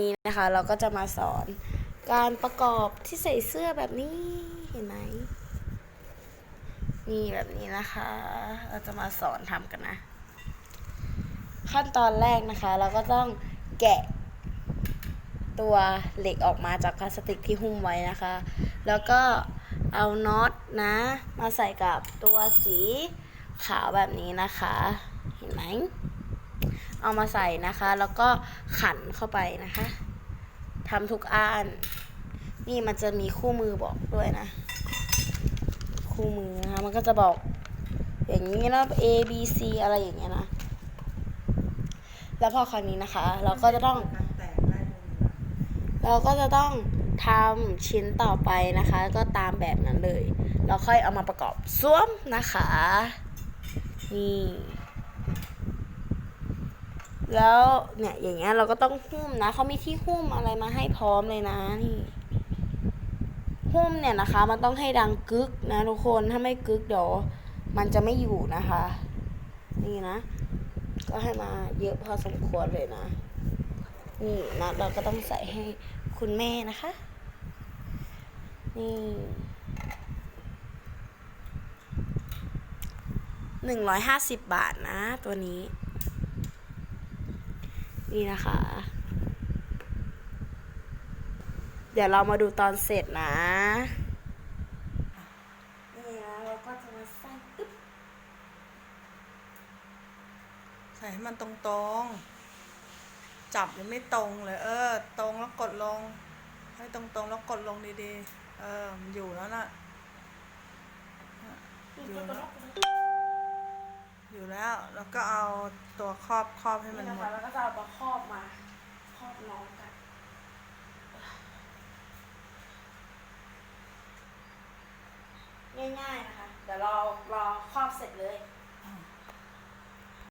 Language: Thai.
นี้นะคะ เราก็จะมาสอนการประกอบที่ใส่เสื้อแบบนี้เห็นไหมนี่แบบนี้นะคะ เราจะมาสอนทำกันนะ ขั้นตอนแรกนะคะ เราก็ต้องแกะตัวเหล็กออกมาจากพลาสติกที่หุ้มไว้นะคะ แล้วก็เอาน็อตนะ มาใส่กับตัวสีขาวแบบนี้นะคะ เห็นไหม เอามาใส่นะคะ แล้วก็ขันเข้าไปนะคะทำทุกอันนี่มันจะมีคู่มือบอกด้วยนะ คู่มือนะคะมันก็จะบอก อย่างนี้นะ A B C อะไรอย่างเงี้ยนะ แล้วพอคราวนี้นะคะ เราก็จะต้องเลยนะเราก็จะต้องทำชิ้นต่อไปนะคะ ก็ตามแบบนั้นเลย เราค่อยเอามาประกอบสวมนะคะ นี่ แล้วเนี่ยอย่างเงี้ยเราก็ต้องหุ้มนะเขามีที่หุ้มอะไรมาให้พร้อมเลยนะนี่หุ้มเนี่ยนะคะ มันต้องให้ดังกึกนะทุกคนถ้าไม่กึกเดี๋ยวมันจะไม่อยู่นะคะ นี่นะ ก็ให้มาเยอะพอสมควรเลยนะ นี่นะเราก็ต้องใส่ให้คุณแม่นะคะ นี่หนึ่งร้อยห้าสิบบาทนะตัวนี้ นี่นะคะ เดี๋ยวเรามาดูตอนเสร็จนะนี่นะเราก็จะมาใส่ตึ๊บใส่ให้มันตรงๆ จับยังไม่ตรงเลย เออ ตรงแล้วกดลง ให้ตรงๆ แล้วกดลงดีๆ เออมันอยู่แล้วน่ะอยู่แล้ว อยู่แล้ว แล้วก็เอาตัวครอบครอบให้มันนี่นะหมคะด แล้วก็จะเอาตัวครอบมาครอบน้องกัน ง่ายๆนะคะ เดี๋ยวเรารอครอบเสร็จเลย